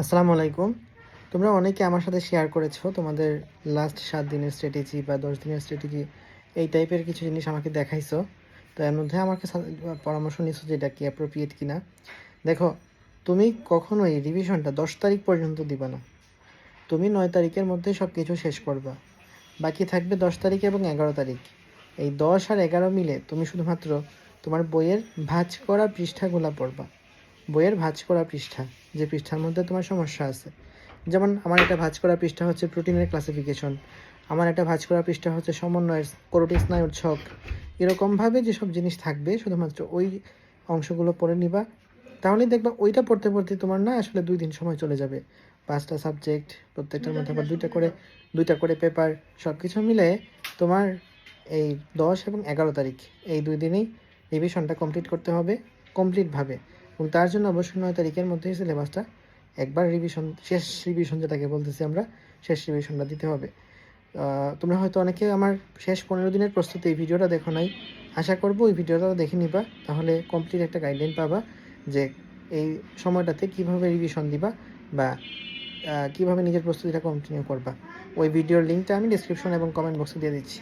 আসসালামু আলাইকুম। তোমরা অনেকে আমার সাথে শেয়ার করেছ তোমাদের লাস্ট সাত দিনের স্ট্র্যাটেজি বা দশ দিনের স্ট্র্যাটেজি এই টাইপের কিছু জিনিস আমাকে দেখাইছো। তো এর মধ্যে আমাকে পরামর্শ নিচ্ছ যে এটা কি অ্যাপ্রোপ্রিয়েট কিনা। দেখো, তুমি কখনোই রিভিশনটা দশ তারিখ পর্যন্ত দিবা না। তুমি নয় তারিখের মধ্যে সব কিছু শেষ করবা। বাকি থাকবে দশ তারিখ এবং এগারো তারিখ। এই দশ আর এগারো মিলে তুমি শুধুমাত্র তোমার বইয়ের ভাঁজ করা পৃষ্ঠাগুলো পড়বা। বইয়ের ভাঁজ করা পৃষ্ঠা। যে পৃষ্ঠার মধ্যে তোমার সমস্যা আছে। যেমন আমার একটা ভাঁজ করা পৃষ্ঠা হচ্ছে প্রোটিনের ক্লাসিফিকেশন আমার একটা ভাজ করা পৃষ্ঠা হচ্ছে সমন্বয়ের করোটিক স্নায়ুর ছক। এরকমভাবে যেসব জিনিস থাকবে, শুধুমাত্র ওই অংশগুলো পড়ে নিবা। তাহলেই দেখবা ওইটা পড়তে পড়তে তোমার না আসলে দুই দিন সময় চলে যাবে। পাঁচটা সাবজেক্ট প্রত্যেকটার মধ্যে আবার দুইটা করে দুইটা করে পেপার সব কিছু মিলে তোমার এই দশ এবং এগারো তারিখ, এই দুই দিনেই রিভিশনটা কমপ্লিট করতে হবে কমপ্লিটভাবে এবং তার জন্য অবশ্যই নয় তারিখের মধ্যেই সিলেবাসটা একবার রিভিশন শেষ রিভিশন যেটাকে বলতেছি আমরা, শেষ রিভিশনটা দিতে হবে। তোমরা হয়তো অনেকে আমার শেষ পনেরো দিনের প্রস্তুতি এই ভিডিওটা দেখো নাই। আশা করব ওই ভিডিওটা দেখে নিবা। তাহলে কমপ্লিট একটা গাইডলাইন পাবা যে এই সময়টাতে কীভাবে রিভিশন দিবা বা কীভাবে নিজের প্রস্তুতিটা কন্টিনিউ করবা। ওই ভিডিওর লিঙ্কটা আমি ডিসক্রিপশন এবং কমেন্ট বক্সে দিয়ে দিচ্ছি।